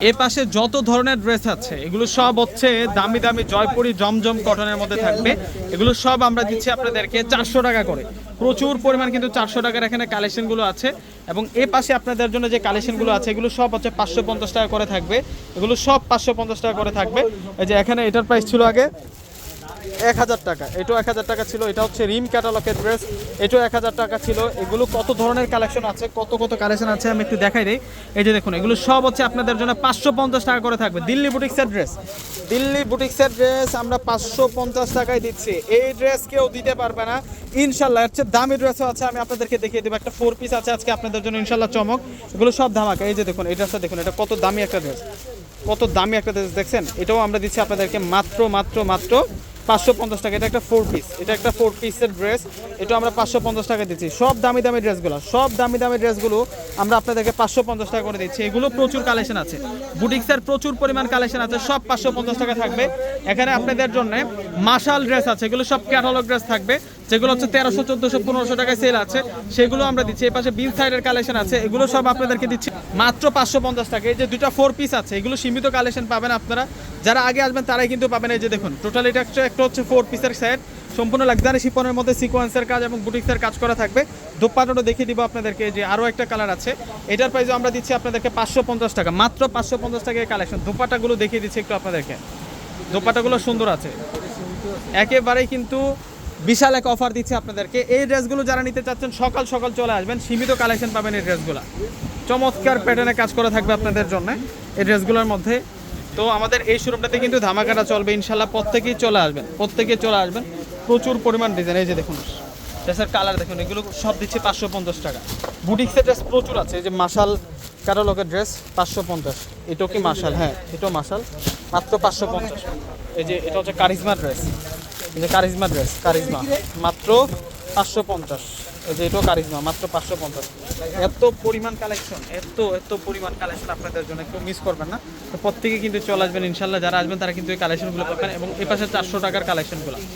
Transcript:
এ পাশে যত ধরনের ড্রেস আছে, এগুলো সব হচ্ছে দামি দামি জয়পুরি জমজম কটনের মধ্যে থাকবে। এগুলো সব আমরা দিচ্ছি আপনাদেরকে চারশো টাকা করে। প্রচুর পরিমাণ কিন্তু চারশো টাকার এখানে কালেকশনগুলো আছে। এবং এ পাশে আপনাদের জন্য যে কালেকশনগুলো আছে, এগুলো সব হচ্ছে পাঁচশো পঞ্চাশ টাকা করে থাকবে। এগুলো সব পাঁচশো পঞ্চাশ টাকা করে থাকবে। এই যে এখানে এটার প্রাইস ছিল আগে এক হাজার টাকা। এটাও এক হাজার টাকা ছিল, এটা হচ্ছে রিম ক্যাটালগের ড্রেস, এটাও এক হাজার টাকা ছিল। এগুলো কত ধরনের কালেকশন আছে, কত কত কালেকশন আছে আমি একটু দেখাই দিই। এই যে দেখুন, এগুলো সব হচ্ছে আপনাদের জন্য পাঁচশো পঞ্চাশ টাকা করে থাকবে, দিল্লি বুটিক্সের ড্রেস। দিল্লি বুটিক্সের ড্রেস আমরা পাঁচশো পঞ্চাশ টাকায় দিচ্ছি। এই ড্রেস কেউ দিতে পারবে না। ইনশাল্লাহ, এর চেয়ে দামি ড্রেসও আছে, আমি আপনাদেরকে দেখিয়ে দেবো। একটা ফোর পিস আছে আজকে আপনাদের জন্য, ইনশাল্লাহ চমক। এগুলো সব ধামাকা। এই যে দেখুন, এই ড্রেসটা দেখুন, এটা কত দামি একটা ড্রেস। কত দামি একটা ড্রেস, দেখছেন? এটাও আমরা দিচ্ছি আপনাদেরকে মাত্র মাত্র মাত্র পাঁচশো পঞ্চাশ টাকা। এটা একটা ফোর পিস এটা একটা ফোর পিসের ড্রেস এটা আমরা পাঁচশো পঞ্চাশ টাকা দিচ্ছি। সব দামি দামি ড্রেসগুলো সব দামি দামি ড্রেসগুলো আমরা আপনাদেরকে পাঁচশো পঞ্চাশ টাকা করে দিচ্ছি। এগুলো প্রচুর কালেকশন আছে। বুটিক্সের প্রচুর পরিমাণ কালেকশন আছে। সব পাঁচশো পঞ্চাশ টাকা থাকবে। এখানে আপনাদের জন্য মাশাল ড্রেস আছে। এগুলো সব ক্যাটালগ ড্রেস থাকবে। যেগুলো হচ্ছে তেরোশো, চোদ্দোশো, পনেরোশো টাকায় সেল আছে। সেগুলো আমরা দিচ্ছি। এই পাশে বিল সাইডের কালেকশন আছে। এগুলো সব আপনাদেরকে দিচ্ছি। মাত্র পাঁচশো পঞ্চাশ টাকা। এই যে দুইটা ফোর পিস আছে, এগুলো সীমিত কালেকশন পাবেন আপনারা। যারা আগে আসবেন, তারাই কিন্তু পাবেন। এই যে দেখুন টোটাল এটা একটা একটা হচ্ছে ফোর পিসের সেট সম্পূর্ণ লাক্সারি শিপনের মধ্যে সিকোয়েন্সের কাজ এবং বুটিক্সের কাজ করা থাকবে। দোপাটাটা দেখিয়ে দিব আপনাদেরকে যে আরও একটা কালার আছে। এটার প্রাইসও আমরা দিচ্ছি আপনাদেরকে পাঁচশো পঞ্চাশ টাকা। মাত্র পাঁচশো পঞ্চাশ টাকায় কালেকশন দোপাটাগুলো দেখিয়ে দিচ্ছি একটু আপনাদেরকে। দোপাটাগুলো সুন্দর আছে। একেবারেই কিন্তু বিশাল এক অফার দিচ্ছে আপনাদেরকে। এই ড্রেসগুলো যারা নিতে চাচ্ছেন, সকাল সকাল চলে আসবেন। সীমিত কালেকশন পাবেন এই ড্রেসগুলো চমৎকার প্যাটার্নে কাজ করা থাকবে আপনাদের জন্য এই ড্রেসগুলোর মধ্যে। তো আমাদের এই শোরুমটাতে কিন্তু ধামাকাটা চলবে ইনশাল্লাহ প্রত্যেকেই চলে আসবেন প্রত্যেকেই চলে আসবেন। প্রচুর পরিমাণ ডিজাইন এই যে দেখুন ড্রেসের কালার দেখুন, এগুলো সব দিচ্ছে পাঁচশো পঞ্চাশ টাকা। বুটিক্সের ড্রেস প্রচুর আছে, এই যে মাসাল ক্যাটালগের ড্রেস পাঁচশো পঞ্চাশ। এটাও কি মাসাল হ্যাঁ এটাও মাসাল মাত্র পাঁচশো পঞ্চাশ। এই যে এটা হচ্ছে কারিজমা ড্রেস এই যে কারিজমা ড্রেস কারিজমা মাত্র পাঁচশো পঞ্চাশ। এই যে এটাও কারিজমা মাত্র পাঁচশো পঞ্চাশ। এত পরিমাণ কালেকশন এত এত পরিমাণ কালেকশন আপনাদের জন্য একটু মিস করবেন না। তো প্রত্যেকে কিন্তু চলে আসবেন ইনশাল্লাহ যারা আসবেন তারা কিন্তু এই কালেকশনগুলো পাবেন এবং এ পাশে চারশো টাকার কালেকশনগুলো